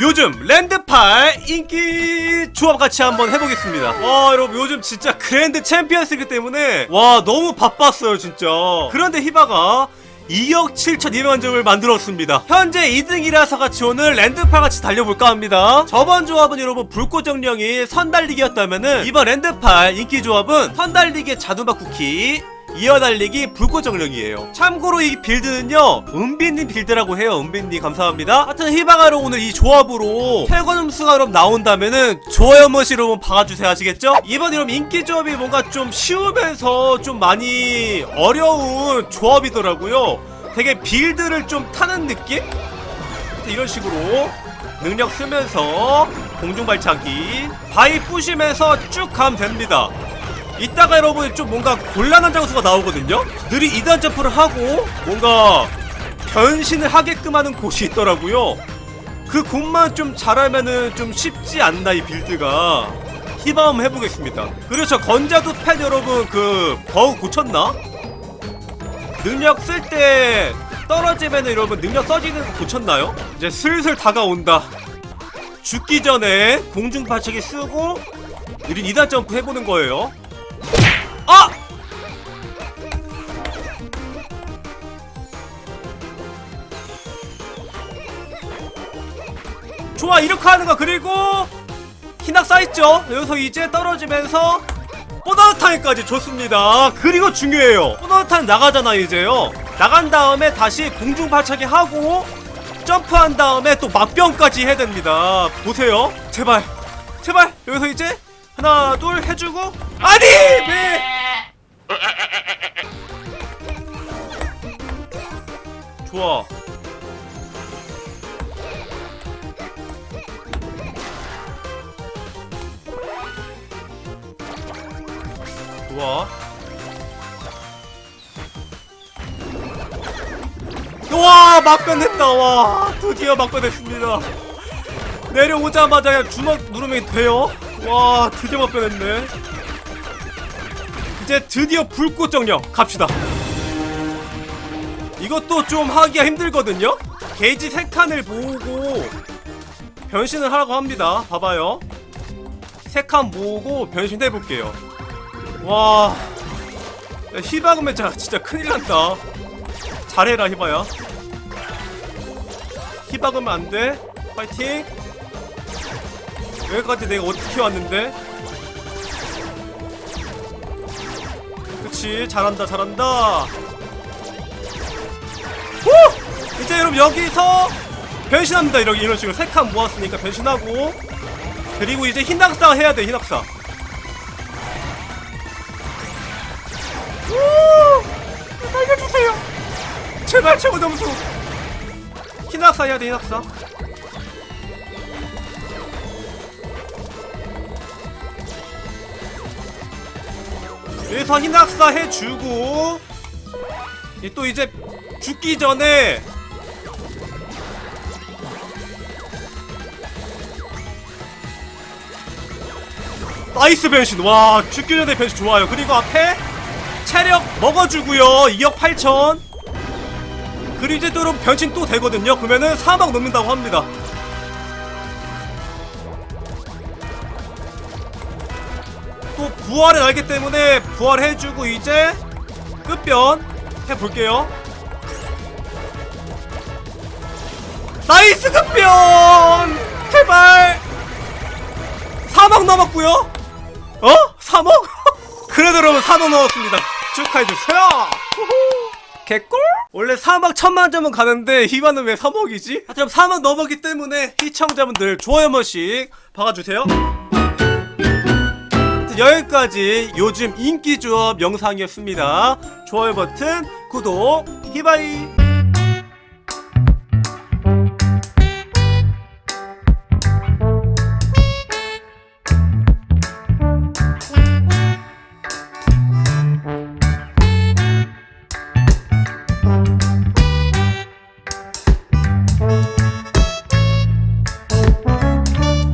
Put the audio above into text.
요즘 랜드팔 인기 조합 같이 한번 해보겠습니다. 와 여러분 요즘 진짜 그랜드 챔피언스이기 때문에 와 너무 바빴어요 진짜. 그런데 히바가 2억 7천 200만 점을 만들었습니다. 현재 2등이라서 같이 오늘 랜드팔 같이 달려볼까 합니다. 저번 조합은 여러분 불꽃 정령이 선달리기였다면은 이번 랜드팔 인기 조합은 선달리기의 자두맛 쿠키 이어달리기 불꽃 정령이에요. 참고로 이 빌드는요, 은빈님 빌드라고 해요. 은빈님 감사합니다. 하여튼 히바가로 오늘 이 조합으로 여러분 나온다면은 좋아요 한 번씩 여러분 박아주세요. 아시겠죠? 이번 여러분 인기 조합이 뭔가 좀 쉬우면서 좀 많이 어려운 조합이더라고요. 되게 빌드를 좀 타는 느낌? 이런 식으로 능력 쓰면서 공중발차기 바위 부시면서 쭉 가면 됩니다. 이따가 여러분 좀 뭔가 곤란한 장소가 나오거든요? 느리 2단 점프를 하고 뭔가 변신을 하게끔 하는 곳이 있더라고요. 그 곳만 좀 잘하면은 좀 쉽지 않나 이 빌드가 희망 해보겠습니다. 그렇죠 건자도 팬 여러분 그 버그 고쳤나? 능력 쓸 때 떨어지면은 여러분 능력 써지는 거 고쳤나요? 이제 슬슬 다가온다. 죽기 전에 공중 발차기 쓰고 느린 2단 점프 해보는 거예요. 아! 좋아 이렇게 하는 거 그리고 희낙 쌓였죠? 여기서 이제 떨어지면서 뽀나타임까지 좋습니다. 그리고 중요해요. 뽀나타임 나가잖아 이제요. 나간 다음에 다시 공중 발차기 하고 점프한 다음에 또 막병까지 해야 됩니다. 보세요. 제발. 제발. 여기서 이제 하나 둘 해주고. 아니! 왜? 좋아. 좋아. 와 막변했다. 와 드디어 막변했습니다 내려오자마자 그냥 주먹 누르면 돼요? 와 드디어 막변했네. 이제 드디어 불꽃 정령 갑시다. 이것도 좀 하기가 힘들거든요? 게이지 3칸을 모으고 변신을 하라고 합니다. 봐봐요. 3칸 모으고 변신해볼게요. 와 야, 히바그면 진짜, 진짜 큰일 난다. 잘해라 히바야. 히바그면 안돼. 파이팅 여기까지 내가 어떻게 왔는데? 그치 잘한다 잘한다. 오! 이제 여러분 여기서 변신합니다. 이런, 이런 식으로 세 칸 모았으니까 변신하고. 그리고 이제 흰낙사 해야 돼 흰낙사. 오! 살려주세요. 제발 최고 점수. 흰낙사 해야 돼 흰낙사 여기서 흰낙사 해주고 이또 이제 죽기 전에 나이스 변신. 와 죽기 전에 변신 좋아요. 그리고 앞에 체력 먹어주고요. 2억 8천. 그리고 이제 또 변신 또 되거든요. 그러면은 3억 넘는다고 합니다 또 부활을 알기 때문에 부활해주고 이제 끝변 해볼게요 나이스 급변 제발 3억 넘었고요 어? 3억? 그래도 여러분 3억 넘었습니다 축하해주세요. 개꿀? 원래 3억 천만 점은 가는데 희바는 왜 3억이지? 하여튼 3억 넘었기 때문에 시청자분들 좋아요 한 번씩 박아주세요 여기까지 요즘 인기 조합 영상이었습니다. 좋아요 버튼 구독 히바이